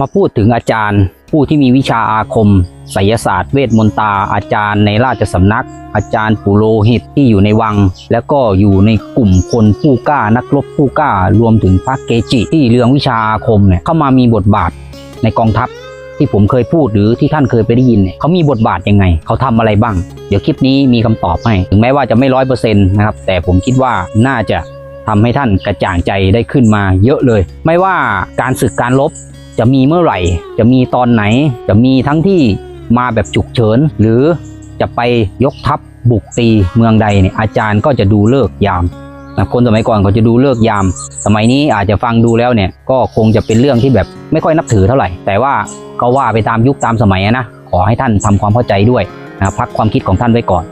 มาพูดถึงอาจารย์ ผู้ที่มีวิชาอาคมไสยศาสตร์เวทมนตราอาจารย์ในราชสำนัก อาจารย์ปุโรหิตที่อยู่ในวัง แล้วก็อยู่ในกลุ่มคนผู้กล้านักรบผู้กล้ารวมถึงพระเกจิที่เรื่องวิชาอาคมเนี่ยเข้ามามีบทบาทในกองทัพที่ผมเคยพูดหรือที่ท่านเคยไปได้ยินเนี่ยเขามีบทบาทยังไง เขาทำอะไรบ้าง เดี๋ยวคลิปนี้มีคำตอบให้ถึงแม้ว่าจะไม่ร้อยเปอร์เซ็นต์นะครับแต่ผมคิดว่าน่าจะทำให้ท่านกระจ่างใจได้ขึ้นมาเยอะเลย ไม่ว่าการศึกการลบ จะมีเมื่อไหร่ จะมีตอนไหน จะมีทั้งที่มาแบบฉุกเฉิน หรือจะไปยกทัพบุกตีเมืองใดเนี่ยอาจารย์ก็จะดูเลิกยามนะคนสมัยก่อนเขาจะดูเลิกยาม สมัยนี้อาจจะฟังดูแล้วเนี่ยก็คงจะเป็นเรื่องที่แบบไม่ค่อยนับถือเท่าไหร่ แต่ว่าก็ว่าไปตามยุคตามสมัยนะขอให้ท่านทำความเข้าใจด้วยนะพักความคิดของท่านไว้ก่อน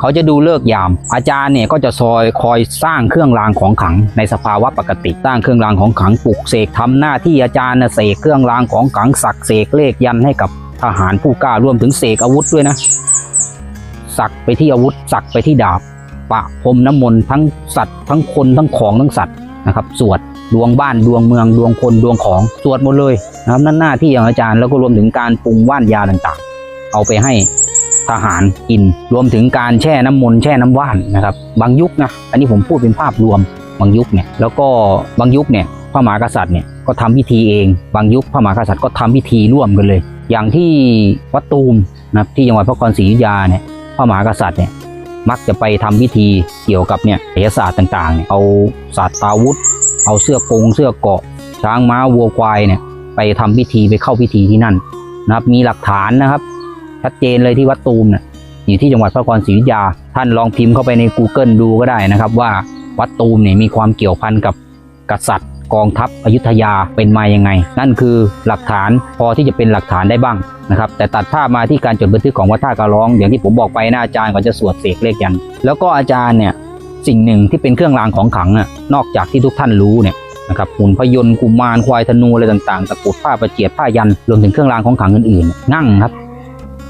เขาจะดูเลิกยาม อาจารย์เนี่ยก็จะซอยคอยสร้างเครื่องรางของขลังในสภาวะปกติสร้างเครื่องรางของขลังปลุกเสกทำหน้าที่อาจารย์เสกเครื่องรางของขลังสักเสกเลขยันให้กับทหารผู้กล้ารวมถึงเสกอาวุธด้วยนะ สักไปที่อาวุธ สักไปที่ดาบ ปะพรมน้ำมนต์ทั้งสัตว์ทั้งคนทั้งของทั้งสัตว์นะครับสวดดวงบ้านดวงเมืองดวงคนดวงของสวดหมดเลยนะครับนั่นหน้าที่ของอาจารย์แล้วก็รวมถึงการปรุงว่านยาต่างๆ เอาไปให้ ทหารกิน รวมถึงการแช่น้ำมนต์แช่น้ำว่านนะครับ บางยุคนะอันนี้ผมพูดเป็นภาพรวมบางยุคเนี่ยแล้วก็บางยุคเนี่ยพระมหากษัตริย์เนี่ยก็ทำพิธีเอง บางยุคพระมหากษัตริย์ก็ทำพิธีร่วมกันเลย อย่างที่วัดตูมนะครับที่จังหวัดพระนครศรีอยุธยาเนี่ยพระมหากษัตริย์เนี่ยมักจะไปทำพิธีเกี่ยวกับเนี่ยศิลศาสตร์ต่างๆเนี่ยเอาศาสตราวุธ เอาเสื้อกงเสื้อเกาะ ช้างม้าวัวควายเนี่ยไปทำพิธีไปเข้าพิธีที่นั่นนะครับมีหลักฐานนะครับ ชัดเจนเลยที่วัดตูมเนี่ยอยู่ที่จังหวัดพระนครศรีอยุธยา ท่านลองพิมพ์เข้าไปใน Google ดูก็ได้นะครับ ว่าวัดตูมเนี่ยมีความเกี่ยวพันกับกษัตริย์ กองทัพอยุธยาเป็นมายังไง นั่นคือหลักฐานพอที่จะเป็นหลักฐานได้บ้างนะครับ แต่ตัดภาพมาที่การจดบันทึกของวัดท่าการร้อง อย่างที่ผมบอกไปนะอาจารย์ก็จะสวดเสกเลขยัน แล้วก็อาจารย์เนี่ยสิ่งหนึ่งที่เป็นเครื่องรางของขลังน่ะนอกจากที่ทุกท่านรู้เนี่ยนะครับหุ่นพยนต์กุมารควายธนูอะไรต่างๆตะกุดผ้าประเจียดผ้ายันรวมถึงเครื่องรางของขลังอื่นๆงั่งครับ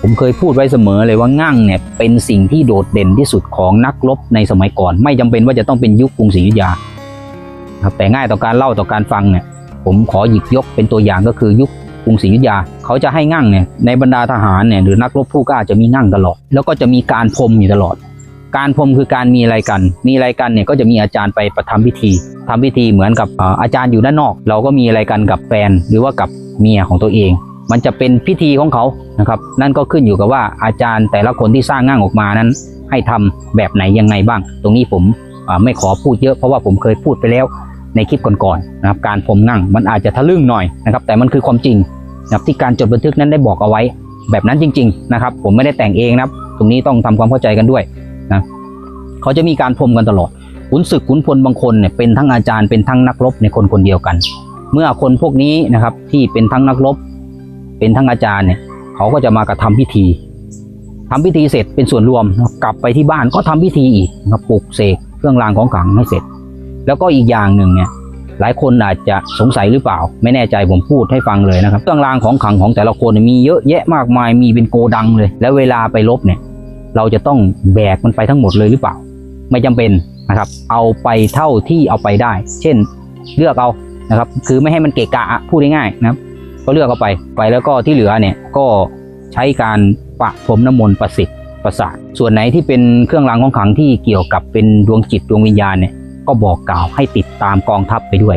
ผมเคยพูดไว้เสมอเลยว่างั่งเนี่ยเป็นสิ่งที่โดดเด่นที่สุดของนักรบในสมัยก่อน ไม่จำเป็นว่าจะต้องเป็นยุคกรุงศรีอยุธยาครับแต่ง่ายต่อการเล่าต่อการฟังเนี่ยผมขอหยิบยกเป็นตัวอย่างก็คือยุคกรุงศรีอยุธยา เขาจะให้งั่งเนี่ยในบรรดาทหารเนี่ยหรือนักรบผู้กล้าจะมีงั่งตลอด แล้วก็จะมีการพรมอยู่ตลอด การพรมคือการมีอะไรกัน มีอะไรกันเนี่ยก็จะมีอาจารย์ไปประทำพิธีทำพิธีเหมือนกับอาจารย์อยู่ด้านนอก เราก็มีอะไรกันกับแฟนหรือว่ากับเมียของตัวเอง มันจะเป็นพิธีของเขานะครับ นั่นก็ขึ้นอยู่กับว่าอาจารย์แต่ละคนที่สร้างง่างออกมานั้น ให้ทำแบบไหนยังไงบ้าง ตรงนี้ผมไม่ขอพูดเยอะเพราะว่าผมเคยพูดไปแล้วในคลิปก่อนๆนะครับ การผมง่างมันอาจจะทะลึ่งหน่อยนะครับ แต่มันคือความจริงนะครับที่การจดบันทึกนั้นได้บอกเอาไว้ แบบนั้นจริง ๆ นะครับ ผมไม่ได้แต่งเองนะครับ ตรงนี้ต้องทำความเข้าใจกันด้วยนะเขาจะมีการพรมกันตลอดขุนศึกขุนพลบางคนเนี่ยเป็นทั้งอาจารย์เป็นทั้งนักรบในคนคนเดียวกัน เมื่อคนพวกนี้นะครับที่เป็นทั้งนักรบ เป็นทั้งอาจารย์เนี่ยเขาก็จะมากระทำพิธีทำพิธีเสร็จเป็นส่วนรวมกลับไปที่บ้านก็ทำพิธีอีกนะครับปลุกเสกเครื่องรางของขลังให้เสร็จ แล้วก็อีกอย่างหนึ่งเนี่ยหลายคนอาจจะสงสัยหรือเปล่า ไม่แน่ใจผมพูดให้ฟังเลยนะครับเครื่องรางของขลังของแต่ละคนมีเยอะแยะมากมายมีเป็นโกดังเลย แล้วเวลาไปลบเนี่ยเราจะต้องแบกมันไปทั้งหมดเลยหรือเปล่า ไม่จำเป็นนะครับ เอาไปเท่าที่เอาไปได้ เช่นเลือกเอานะครับ คือไม่ให้มันเกะกะอะพูดง่ายๆนะครับ ก็เลือกเอาไปไปแล้วก็ที่เหลือเนี่ยก็ใช้การปะพรมน้ำมนต์ประสิทธิ์ประสาทส่วนไหนที่เป็นเครื่องรางของขลังที่เกี่ยวกับเป็นดวงจิตดวงวิญญาณเนี่ยก็บอกกล่าวให้ติดตามกองทัพไปด้วย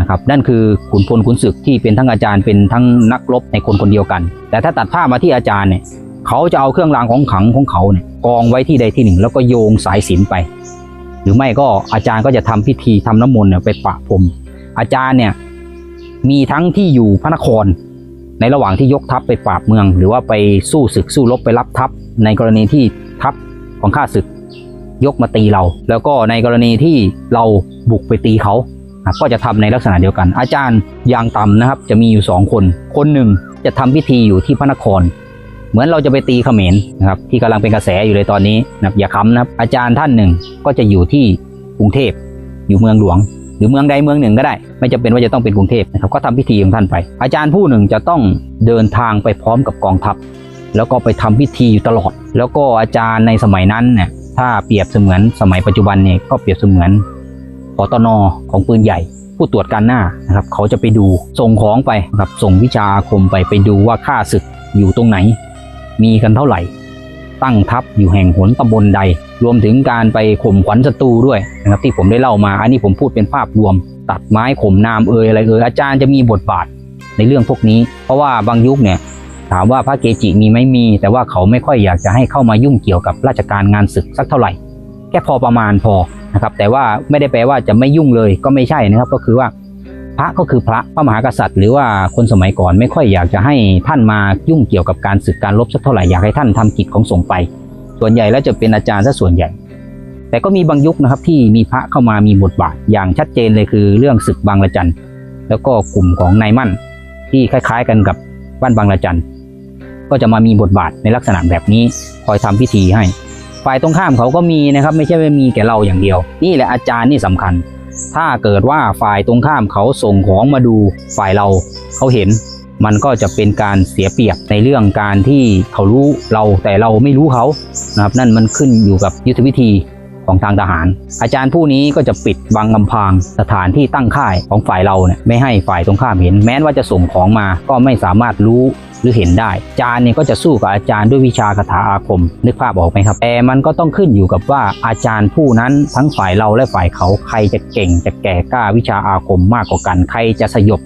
นะครับนั่นคือขุนพลขุนศึกที่เป็นทั้งอาจารย์เป็นทั้งนักรบในคนคนเดียวกัน แต่ถ้าตัดภามาที่อาจารย์เนี่ยเขาจะเอาเครื่องรางของขลังของเขาเนี่ยกองไว้ที่ใดที่หนึ่ง แล้วก็โยงสายสิญจนไป หรือไม่ก็อาจารย์ก็จะทำพิธีทำน้ำมนต์เนี่ยไปปะพรมอาจารย์เนี่ย มีทั้งที่อยู่พระนคร ในระหว่างที่ยกทัพไปปราบเมือง หรือว่าไปสู้ศึกสู้รบไปรับทัพ ในกรณีที่ทัพของข้าศึกยกมาตีเรา แล้วก็ในกรณีที่เราบุกไปตีเขา ก็จะทำในลักษณะเดียวกัน อาจารย์อย่างต่ำนะครับ จะมีอยู่สองคน คนหนึ่งจะทำพิธีอยู่ที่พระนคร เหมือนเราจะไปตีเขมรนะครับที่กำลังเป็นกระแสอยู่เลยตอนนี้นะอย่าค้ำนะครับอาจารย์ท่านหนึ่งก็จะอยู่ที่กรุงเทพอยู่เมืองหลวง หรือเมืองใดเมืองหนึ่งก็ได้ ไม่จำเป็นว่าจะต้องเป็นกรุงเทพนะครับก็ทำพิธีของท่านไป อาจารย์ผู้หนึ่งจะต้องเดินทางไปพร้อมกับกองทัพ แล้วก็ไปทำพิธีอยู่ตลอด แล้วก็อาจารย์ในสมัยนั้นเนี่ยถ้าเปรียบเสมือนสมัยปัจจุบันเนี่ยก็เปรียบเสมือนปตนของปืนใหญ่ ผู้ตรวจการหน้านะครับเขาจะไปดูส่งของไปครับส่งวิชาอาคมไปไปดูว่าค่าศึกอยู่ตรงไหน มีกันเท่าไหร่ ตั้งทัพอยู่แห่งหนตำบลใด รวมถึงการไปข่มขวัญศัตรูด้วยนะครับที่ผมได้เล่ามา อันนี้ผมพูดเป็นภาพรวม ตัดไม้ข่มนามเอ่ยอะไรเอ่ยอาจารย์จะมีบทบาทในเรื่องพวกนี้ เพราะว่าบางยุคเนี่ยถามว่าพระเกจิมีไหมมี แต่ว่าเขาไม่ค่อยอยากจะให้เข้ามายุ่งเกี่ยวกับราชการงานศึกสักเท่าไหร่ แค่พอประมาณพอนะครับแต่ว่าไม่ได้แปลว่าจะไม่ยุ่งเลยก็ไม่ใช่นะครับก็คือว่า พระก็คือพระพระมหากษัตริย์ หรือว่าคนสมัยก่อนไม่ค่อยอยากจะให้ท่านมายุ่งเกี่ยวกับการศึกการรบสักเท่าไหร่อยากให้ท่านทำกิจของสงฆ์ไป ส่วนใหญ่แล้วจะเป็นอาจารย์ซะส่วนใหญ่ แต่ก็มีบางยุคนะครับที่มีพระเข้ามามีบทบาทอย่างชัดเจนเลยคือเรื่องศึกบางระจันแล้วก็กลุ่มของนายมั่น ที่คล้าย ๆ กันกับบ้านบางระจันก็จะมามีบทบาทในลักษณะแบบนี้คอยทำพิธีให้ ฝ่ายตรงข้ามเขาก็มีนะครับ ไม่ใช่ว่ามีแก่เราอย่างเดียว นี่แหละอาจารย์นี่สำคัญ ถ้าเกิดว่าฝ่ายตรงข้ามเขาส่งของมาดูฝ่ายเราเขาเห็น มันก็จะเป็นการเสียเปรียบในเรื่องการที่เขารู้เราแต่เราไม่รู้เขานะครับนั่นมันขึ้นอยู่กับยุทธวิธีของทางทหาร อาจารย์ผู้นี้ก็จะปิดบังกำพางสถานที่ตั้งค่ายของฝ่ายเราเนี่ยไม่ให้ฝ่ายตรงข้ามเห็น แม้ว่าจะส่งของมาก็ไม่สามารถรู้ รือเห็นได้อาจารย์เนี่ยก็จะสู้กับอาจารย์ด้วยวิชาคาถาอาคม นึกภาพออกไหมครับ แต่มันก็ต้องขึ้นอยู่กับว่าอาจารย์ผู้นั้นทั้งฝ่ายเราและฝ่ายเขาใครจะเก่งจะแก่กล้าวิชาอาคมมากกว่ากัน ใครจะสยบ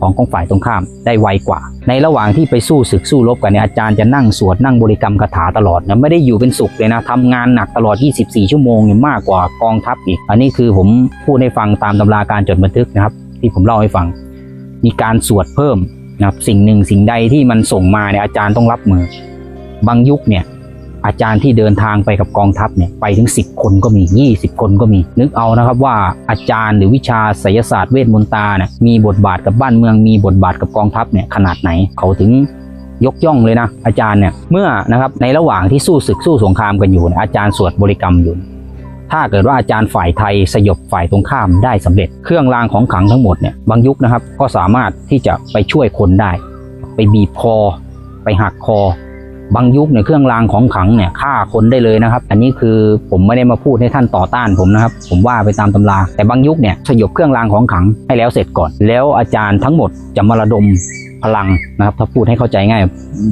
ของของฝ่ายตรงข้ามได้ไวกว่า ในระหว่างที่ไปสู้ศึกสู้รบกันเนี่ยอาจารย์จะนั่งสวดนั่งบริกรรมคาถาตลอดนะไม่ได้อยู่เป็นสุขเลยนะทำงานหนักตลอด 24 ชั่วโมงเนี่ยมากกว่ากองทัพอีก อันนี้คือผมพูดให้ฟังตามตำราการจดบันทึกนะครับ ที่ผมเล่าให้ฟัง มีการสวดเพิ่ม นะครับสิ่งหนึ่งสิ่งใดที่มันส่งมาเนี่ยอาจารย์ต้องรับมือ บางยุคเนี่ยอาจารย์ที่เดินทางไปกับกองทัพเนี่ยไปถึง 10 คนก็มี 20 คนก็มี นึกเอานะครับว่าอาจารย์หรือวิชาไสยศาสตร์เวทมนตาเนี่ยมีบทบาทกับบ้านเมืองมีบทบาทกับกองทัพเนี่ยขนาดไหนเขาถึงยกย่องเลยนะอาจารย์เนี่ยเมื่อนะครับในระหว่างที่สู้ศึกสู้สงครามกันอยู่อาจารย์สวดบริกรรมอยู่ ถ้าเกิดว่าอาจารย์ฝ่ายไทยสยบฝ่ายตรงข้ามได้สำเร็จ เครื่องรางของขลังทั้งหมดเนี่ยบางยุคนะครับก็สามารถที่จะไปช่วยคนได้ ไปบีบคอ ไปหักคอ บางยุคเนี่ยเครื่องรางของขลังเนี่ยฆ่าคนได้เลยนะครับ อันนี้คือผมไม่ได้มาพูดให้ท่านต่อต้านผมนะครับ ผมว่าไปตามตำรา แต่บางยุคเนี่ยสยบเครื่องรางของขลังให้แล้วเสร็จก่อน แล้วอาจารย์ทั้งหมดจะมาระดมพลังนะครับ ถ้าพูดให้เข้าใจง่าย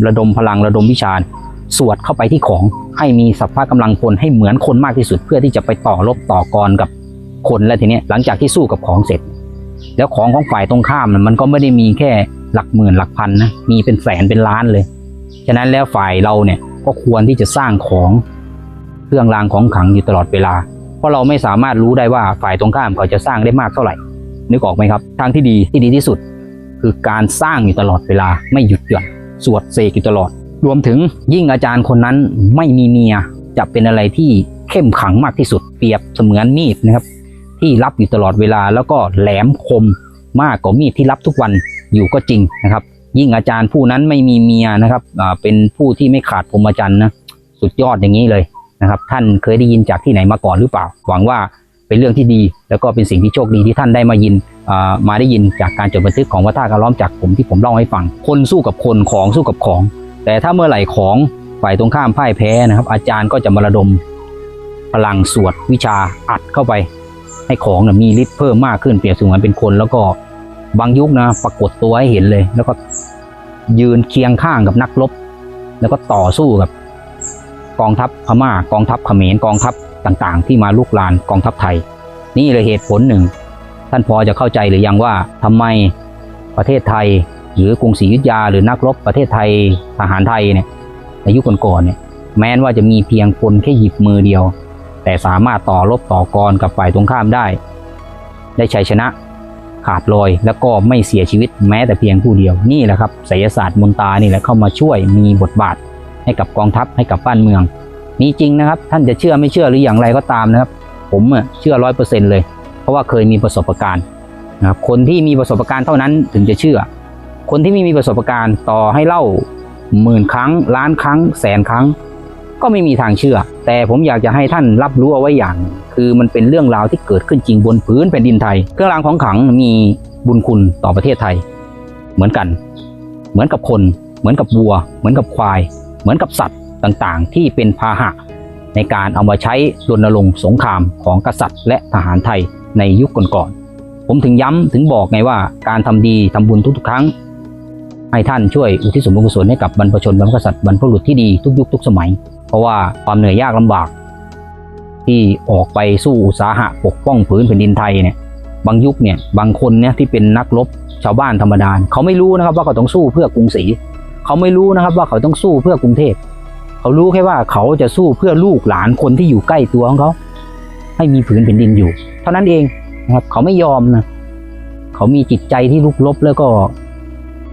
ระดมพลังระดมวิชา สวดเข้าไปที่ของให้มีสัพพะกำลังพลให้เหมือนคนมากที่สุด เพื่อที่จะไปต่อรบต่อกรกับคนแล้วทีนี้หลังจากที่สู้กับของเสร็จ แล้วของของฝ่ายตรงข้ามน่ะมันก็ไม่ได้มีแค่หลักหมื่นหลักพันนะมีเป็นแสนเป็นล้านเลยฉะนั้นแล้วฝ่ายเราเนี่ยก็ควรที่จะสร้างของเครื่องรางของขังอยู่ตลอดเวลา เพราะเราไม่สามารถรู้ได้ว่าฝ่ายตรงข้ามเขาจะสร้างได้มากเท่าไหร่ นึกออกไหมครับทางที่ดีที่ดีที่สุด คือการสร้างอยู่ตลอดเวลาไม่หยุดหย่อนสวดเสกอยู่ตลอด รวมถึงยิ่งอาจารย์คนนั้นไม่มีเมียจะเป็นอะไรที่เข้มขังมากที่สุดเปรียบเสมือนมีดนะครับ ที่รับอยู่ตลอดเวลาแล้วก็แหลมคมมากกว่ามีดที่รับทุกวันอยู่ก็จริงนะครับ ยิ่งอาจารย์ผู้นั้นไม่มีเมียนะครับเป็นผู้ที่ไม่ขาดพรหมจรรย์นะสุดยอดอย่างนี้เลยนะครับ ท่านเคยได้ยินจากที่ไหนมาก่อนหรือเปล่า หวังว่าเป็นเรื่องที่ดี แล้วก็เป็นสิ่งที่โชคดีที่ท่านได้มายินมาได้ยินจากการจดบันทึกของวัฒนากล้อมจากผมที่ผมเล่าให้ฟัง คนสู้กับคนของสู้กับของ แต่ถ้าเมื่อไหร่ของฝ่ายตรงข้ามพ่ายแพ้นะครับ อาจารย์ก็จะมาระดมพลังสวดวิชาอัดเข้าไป ให้ของนะมีฤทธิ์เพิ่มมากขึ้นเปรียบเสมือนเป็นคน แล้วก็บางยุคนะปรากฏตัวให้เห็นเลย แล้วก็ยืนเคียงข้างกับนักรบแล้วก็ต่อสู้กับกองทัพพม่ากองทัพเขมรกองทัพต่างๆ ที่มาลุกลานกองทัพไทย นี่เลยเหตุผลหนึ่ง ท่านพอจะเข้าใจหรือยังว่าทำไมประเทศไทย หรือกรุงศรีอยุธยาหรือนักรบประเทศไทยทหารไทยเนี่ยในยุคก่อนๆเนี่ยแม้นว่าจะมีเพียงคนแค่หยิบมือเดียว แต่สามารถต่อรบต่อกรกับฝ่ายตรงข้ามได้ ได้ชัยชนะขาดลอยแล้วก็ไม่เสียชีวิตแม้แต่เพียงผู้เดียวนี่แหละครับไสยศาสตร์มนตานี่แหละเข้ามาช่วยมีบทบาท ให้กับกองทัพให้กับบ้านเมือง มีจริงนะครับ ท่านจะเชื่อไม่เชื่อหรืออย่างไรก็ตามนะครับ ผมเชื่อร้อยเปอร์เซ็นเลย เพราะว่าเคยมีประสบการณ์นะครับคนที่มีประสบการณ์เท่านั้นถึงจะเชื่อ คนที่ไม่มีประสบการณ์ต่อให้เล่าหมื่นครั้ง ล้านครั้ง แสนครั้ง ก็ไม่มีทางเชื่อ แต่ผมอยากจะให้ท่านรับรู้เอาไว้อย่าง คือมันเป็นเรื่องราวที่เกิดขึ้นจริงบนพื้นแผ่นดินไทย เครื่องรางของขลังมีบุญคุณต่อประเทศไทย เหมือนกัน เหมือนกับคน เหมือนกับวัว เหมือนกับควาย เหมือนกับสัตว์ต่างๆ ที่เป็นพาหะ ในการเอามาใช้รณรงค์สงครามของกษัตริย์ และทหารไทยในยุคก่อนๆผมถึงย้ำถึงบอกไงว่าการทำดีทำบุญทุกๆครั้ง ให้ท่านช่วยอุทิศส่วนบุญกุศลให้กับบรรพชนบรรพกษัตริย์บรรพบุรุษที่ดีทุกยุคทุกสมัย เพราะว่าความเหนื่อยยากลำบาก ที่ออกไปสู้อุตสาหะปกป้องผืนแผ่นดินไทยเนี่ยบางยุคเนี่ยบางคนเนี่ยที่เป็นนักรบชาวบ้านธรรมดาเขาไม่รู้นะครับว่าเขาต้องสู้เพื่อกรุงศรีเขาไม่รู้นะครับว่าเขาต้องสู้เพื่อกรุงเทพเขารู้แค่ว่าเขาจะสู้เพื่อลูกหลานคนที่อยู่ใกล้ตัวของเขาให้มีผืนแผ่นดินอยู่ เท่านั้นเองนะครับเขาไม่ยอมนะเขามีจิตใจที่ลุกลบแล้วก็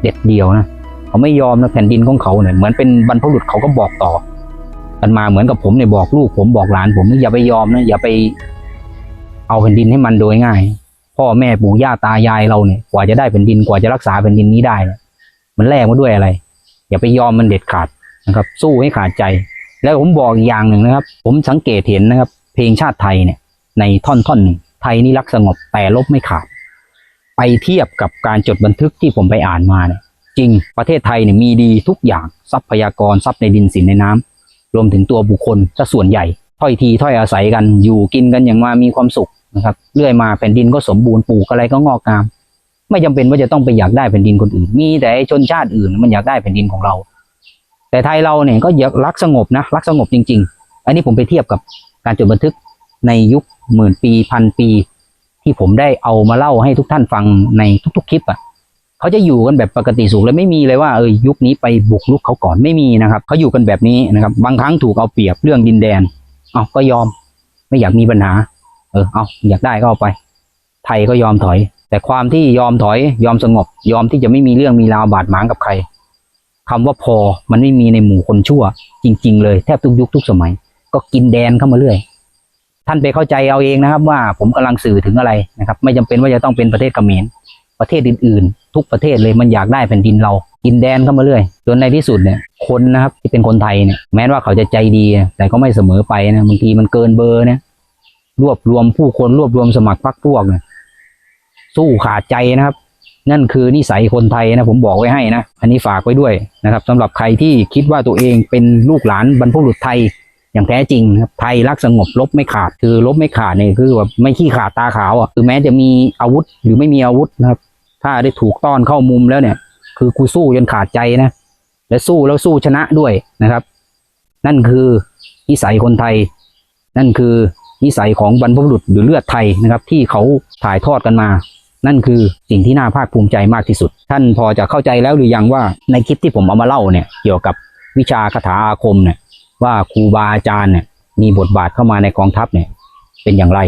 เด็ดเดี่ยวนะเขาไม่ยอมนะแผ่นดินของเขาเนี่ยเหมือนเป็นบรรพบุรุษเขาก็บอกต่อ กันมาเหมือนกับผมเนี่ยบอกลูกผมบอกหลานผมอย่าไปยอมนะอย่าไป เอาแผ่นดินให้มันโดยง่าย พ่อแม่ปู่ย่าตายายเราเนี่ยกว่าจะได้แผ่นดินกว่าจะรักษาแผ่นดินนี้ได้เนี่ยมันแลกมาด้วยอะไร อย่าไปยอมมันเด็ดขาดนะครับ สู้ให้ขาดใจ แล้วผมบอกอีกอย่างหนึ่งนะครับ ผมสังเกตเห็นนะครับ เพลงชาติไทยเนี่ย ในท่อนท่อนหนึ่งไทยนี่รักสงบแต่ลบไม่ขาด ไปเทียบกับการจดบันทึกที่ผมไปอ่านมาเนี่ยจริงประเทศไทยเนี่ยมีดีทุกอย่างทรัพยากรทรัพย์ในดินสินในน้ำรวมถึงตัวบุคคลซะส่วนใหญ่ถ้อยทีถ้อยอาศัยกันอยู่กินกันอย่างมามีความสุขนะครับเรื่อยมาแผ่นดินก็สมบูรณ์ปลูกอะไรก็งอกงาม ไม่จำเป็นว่าจะต้องไปอยากได้แผ่นดินคนอื่น มีแต่ชนชาติอื่นมันอยากได้แผ่นดินของเรา แต่ไทยเราเนี่ยก็อยากรักสงบนะรักสงบจริง ๆ อันนี้ผมไปเทียบกับการจดบันทึกในยุคหมื่นปีพันปี ที่ผมได้เอามาเล่าให้ทุกท่านฟังในทุก ๆ คลิปอะเขาจะอยู่กันแบบปกติสุขเลยไม่มีเลยว่าเออยุคนี้ไปบุกลุกเขาก่อนไม่มีนะครับเขาอยู่กันแบบนี้นะครับ บางครั้งถูกเอาเปรียบเรื่องดินแดนเอาก็ยอม ไม่อยากมีปัญหา เออเอาอยากได้ก็เอาไป ไทยก็ยอมถอย แต่ความที่ยอมถอย ยอมสงบ ยอมที่จะไม่มีเรื่องมีราวบาดหมางกับใครคำว่าพอมันไม่มีในหมู่คนชั่ว จริง ๆ เลยแทบทุกยุคทุกสมัย ก็กินแดนเข้ามาเรื่อย ท่านไปเข้าใจเอาเองนะครับ ว่าผมกำลังสื่อถึงอะไรนะครับ ไม่จำเป็นว่าจะต้องเป็นประเทศเขมรประเทศอื่นๆ ทุกประเทศเลยมันอยากได้แผ่นดินเรากินแดนเข้ามาเรื่อยจนในที่สุดเนี่ยคนนะครับที่เป็นคนไทยเนี่ยแม้ว่าเขาจะใจดี แต่ก็ไม่เสมอไปนะบางทีมันเกินเบอร์นี่ยรวบรวมผู้คนรวบรวมสมัครพรรคพวกเนี่ยสู้ขาดใจนะครับ นั่นคือนิสัยคนไทยนะ ผมบอกไว้ให้นะ อันนี้ฝากไว้ด้วยนะครับสำหรับใครที่คิดว่าตัวเองเป็นลูกหลานบรรพบุรุษไทย อย่างแท้จริงครับไทยรักสงบลบไม่ขาดคือลบไม่ขาดเนี่ยคือแบบไม่ขี้ขาดตาขาวอะคือแม้จะมีอาวุธหรือไม่มีอาวุธนะครับ ถ้าได้ถูกต้อนเข้ามุมแล้วเนี่ย คือกูสู้จนขาดใจนะและสู้แล้วสู้ชนะด้วยนะครับ นั่นคือนิสัยคนไทย นั่นคือนิสัยของบรรพบุรุษหรือเลือดไทยนะครับ ที่เขาถ่ายทอดกันมา นั่นคือสิ่งที่น่าภาคภูมิใจมากที่สุด ท่านพอจะเข้าใจแล้วหรือยังว่าในคลิปที่ผมเอามาเล่าเนี่ยเกี่ยวกับวิชาคาถาอาคมเนี่ย ว่าครูบาอาจารย์เนี่ยมีบทบาทเข้ามาในกองทัพเนี่ยเป็นอย่างไร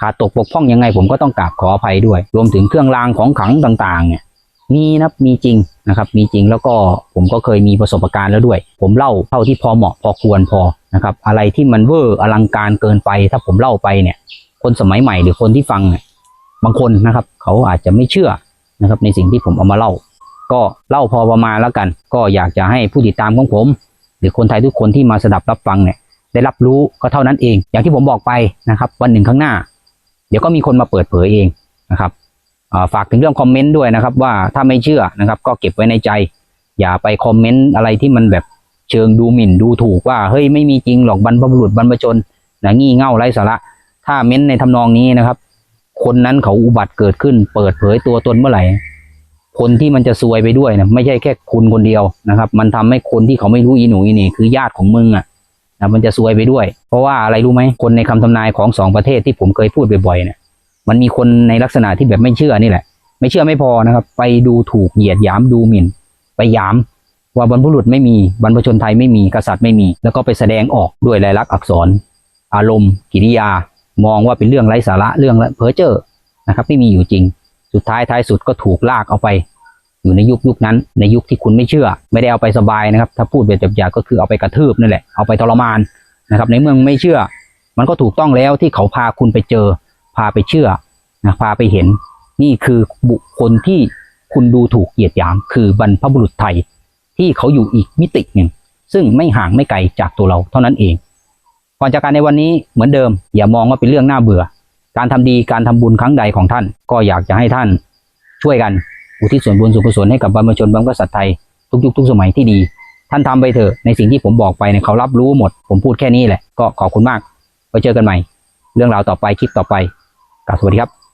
ขาดตกบกพร่องยังไงผมก็ต้องกราบขออภัยด้วย รวมถึงเครื่องรางของขลังต่างๆ เนี่ยมีนะมีจริงนะครับมีจริงแล้วก็ผมก็เคยมีประสบการณ์แล้วด้วย ผมเล่าเท่าที่พอเหมาะพอควรพอนะครับอะไรที่มันเวอร์อลังการเกินไป ถ้าผมเล่าไปเนี่ย คนสมัยใหม่หรือคนที่ฟังเนี่ยบางคนนะครับ เขาอาจจะไม่เชื่อนะครับในสิ่งที่ผมเอามาเล่า ก็เล่าพอประมาณแล้วกัน ก็อยากจะให้ผู้ติดตามของผม หรือคนไทยทุกคนที่มาสดับรับฟังเนี่ยได้รับรู้ก็เท่านั้นเอง อย่างที่ผมบอกไปนะครับ วันหนึ่งข้างหน้า เดี๋ยวก็มีคนมาเปิดเผยเองนะครับฝากถึงเรื่องคอมเมนต์ด้วยนะครับ ว่าถ้าไม่เชื่อนะครับ ก็เก็บไว้ในใจ อย่าไปคอมเมนต์อะไรที่มันแบบเชิงดูหมิ่นดูถูกว่าเฮ้ยไม่มีจริงหรอกบรรพบุรุษบรรพชนนะงี่เง่าไร้สาระถ้าเม้นในทำนองนี้นะครับ คนนั้นเขาอุบัติเกิดขึ้น เปิดเผยตัวตนเมื่อไหร่ คนที่มันจะซวยไปด้วยนะไม่ใช่แค่คุณคนเดียวนะครับ มันทำให้คนที่เขาไม่รู้อีหนูอีนี่คือญาติของมึงอะนะมันจะซวยไปด้วย เพราะว่าอะไรรู้ไหมคนในคำทำนายของสองประเทศที่ผมเคยพูดบ่อยๆเนี่ยมันมีคนในลักษณะที่แบบไม่เชื่อนี่แหละ ไม่เชื่อไม่พอนะครับ ไปดูถูกเหยียดหยามดูหมิ่น ไปหยามว่าบรรพบุรุษไม่มีบรรพชนไทยไม่มีกษัตริย์ไม่มี แล้วก็ไปแสดงออกด้วยลายลักษณ์อักษร อารมณ์ กิริยา มองว่าเป็นเรื่องไร้สาระเรื่องเพ้อเจ้อนะครับ ไม่มีอยู่จริง สุดท้ายท้ายสุดก็ถูกลากเอาไป อยู่ในยุคยุคนั้น ในยุคที่คุณไม่เชื่อ ไม่ได้เอาไปสบายนะครับ ถ้าพูดแบบหยาบๆก็คือเอาไปกระทืบนั่นแหละเอาไปทรมานนะครับ ในเมืองไม่เชื่อ มันก็ถูกต้องแล้วที่เขาพาคุณไปเจอ พาไปเชื่อนะพาไปเห็น นี่คือบุคคลที่คุณดูถูกเหยียดหยาม คือบรรพบุรุษไทย ที่เขาอยู่อีกมิติหนึ่งซึ่งไม่ห่างไม่ไกลจากตัวเราเท่านั้นเองก่อนจากการในวันนี้เหมือนเดิม อย่ามองว่าเป็นเรื่องน่าเบื่อ การทำดีการทำบุญครั้งใดของท่าน ก็อยากจะให้ท่านช่วยกัน อุทิศส่วนบุญส่วนกุศลให้กับบรรพชนบรรพกษัตริย์ไทยทุกยุคทุกสมัยที่ดี ท่านทำไปเถอะในสิ่งที่ผมบอกไปเนี่ยเขารับรู้หมด ผมพูดแค่นี้แหละก็ขอบคุณมากไว้เจอกันใหม่ เรื่องราวต่อไปคลิปต่อไปกราบสวัสดีครับ